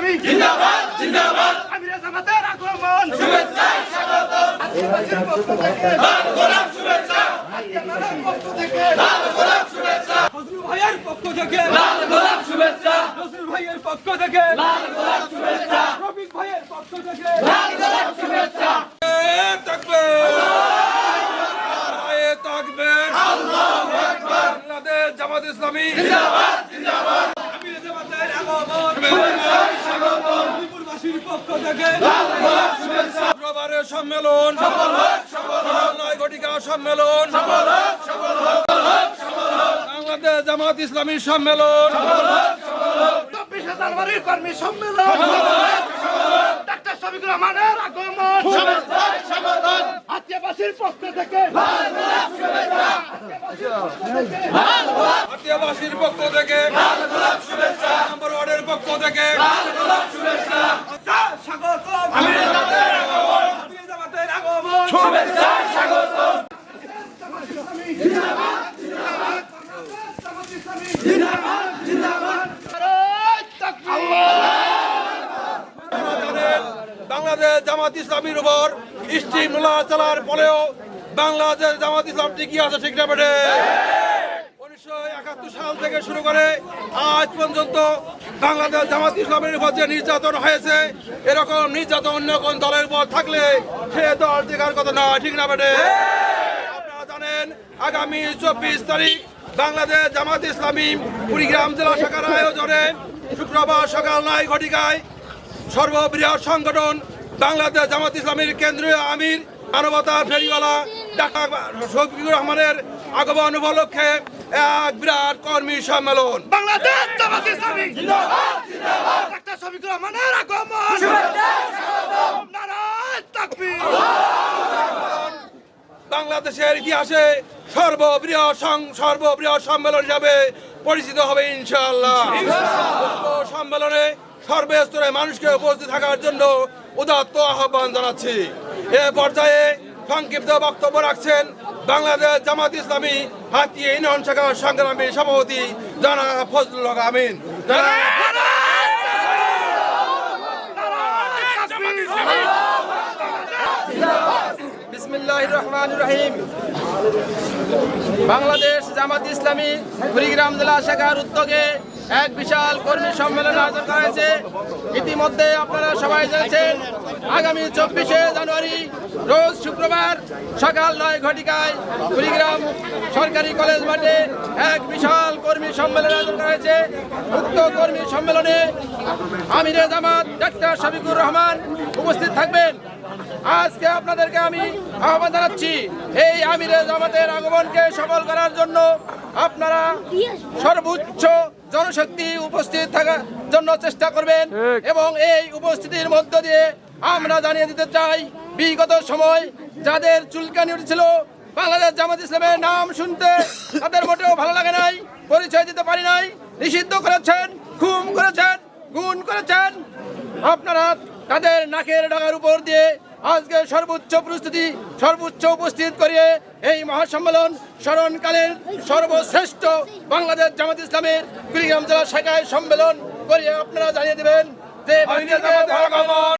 ইসলামী জিন্দাবাদ জিন্দাবাদ। আমিরে জামাতের আগমন। শুভেচ্ছা স্বাগত। লাল গোলাপ শুভেচ্ছা। পক্ষ থেকে। লাল গোলাপ শুভেচ্ছা। ফজলু ভাইয়ের পক্ষ থেকে। লাল গোলাপ শুভেচ্ছা। নজরুল ভাইয়ের পক্ষ থেকে। লাল গোলাপ শুভেচ্ছা। রফিক ভাইয়ের পক্ষ থেকে। লাল গোলাপ শুভেচ্ছা। বাংলাদেশ জামাত ইসলামী জামাতের আগমন ত্রিপুরবাসীর পক্ষ থেকে শুক্রবারের সম্মেলন। নয় ঘটিকা সম্মেলন। বাংলাদেশ জামাত ইসলামী সম্মেলন। চব্বিশে জানুয়ারির কর্মী সম্মেলন। ডাক্তার শফিকুর রহমানের আগমন। আত্মীয়বাসীর পক্ষ থেকে। লাল গোলাপ শুভেচ্ছা আত্মীয়বাসীর পক্ষ থেকে নম্বর ওয়ার্ডের পক্ষ থেকে আমির জামাতের আগমন শুভেচ্ছা স্বাগত জানেন, উপর টিকিয়ে আছে ঠিক না উনিশশো একাত্তর সাল থেকে শুরু করে আজ পর্যন্ত উপর নির্যাতন হয়েছে, এরকম নির্যাতন অন্য কোন দলের উপর থাকলে সে দল টিকার কথা না ঠিক না বেটে আগামী চব্বিশ তারিখ বাংলাদেশ জামাত ইসলামী কুড়িগ্রাম জেলা শাখার আয়োজনে শুক্রবার সকাল নয় ঘটিকায় সর্ববৃহৎ সংগঠন বাংলাদেশ জামাত ইসলামীর কেন্দ্রীয় আমির মানবতার ফেরিওয়ালা ডাক্তার শফিকুর রহমানের আগমন উপলক্ষে এক বিরাট কর্মী সম্মেলন। বাংলাদেশ জামাত ইসলামী। ডাক্তার শফিকুর রহমানের আগমন শুভেচ্ছা স্বাগত নারায়ণ তাকবীর বাংলাদেশের ইতিহাসে সর্ববৃহৎ সং- সর্ববৃহৎ সম্মেলন হিসাবে পরিচিত হবে ইনশাআল্লাহ। উক্ত সম্মেলনে সর্বস্তরে মানুষকে উপস্থিত থাকার জন্য উদাত্ত আহ্বান জানাচ্ছি। এ পর্যায়ে সংক্ষিপ্ত বক্তব্য রাখছেন বাংলাদেশ জামাত ইসলামী হাতি ইউনিয়ন শাখার সংগ্রামী সভাপতি জানা ফজলুল হক আমিন। জানা বিসমিল্লাহ রহমান রহিম বাংলাদেশ জামাত ইসলামী কুড়িগ্রাম জেলা শাখার উদ্যোগে এক বিশাল কর্মী সম্মেলন আয়োজন করা হয়েছে। ইতিমধ্যে আপনারা সবাই জানছেন, আগামী চব্বিশে জানুয়ারি রোজ শুক্রবার সকাল নয় ঘটিকায় কুড়িগ্রাম সরকারি কলেজ মাঠে এক বিশাল কর্মী সম্মেলন আয়োজন করা হয়েছে। উক্ত কর্মী সম্মেলনে আমিরে জামাত ডাক্তার শফিকুর রহমান উপস্থিত থাকবেন। আজকে আপনাদেরকে আমি আহ্বান জানাচ্ছি এই আমিরে জামাতের আগমনকে সফল করার জন্য আপনারা সর্বোচ্চ জনশক্তি উপস্থিত থাকার জন্য চেষ্টা করবেন এবং এই উপস্থিতির মধ্য দিয়ে আমরা জানিয়ে দিতে চাই বিগত সময় যাদের চুলকানি উঠেছিল বাংলাদেশ জামাত ইসলামের নাম শুনতে তাদের মোটেও ভালো লাগে নাই পরিচয় দিতে পারি নাই নিষিদ্ধ করেছেন খুম করেছেন গুণ করেছেন। আপনারা তাদের নাকের ডাঙার উপর দিয়ে আজকে সর্বোচ্চ প্রস্তুতি সর্বোচ্চ উপস্থিত করিয়ে এই মহাসম্মেলন স্মরণকালের সর্বশ্রেষ্ঠ বাংলাদেশ জামাত ইসলামের কুড়িগ্রাম জেলা শাখায় সম্মেলন করিয়ে আপনারা জানিয়ে দেবেন যে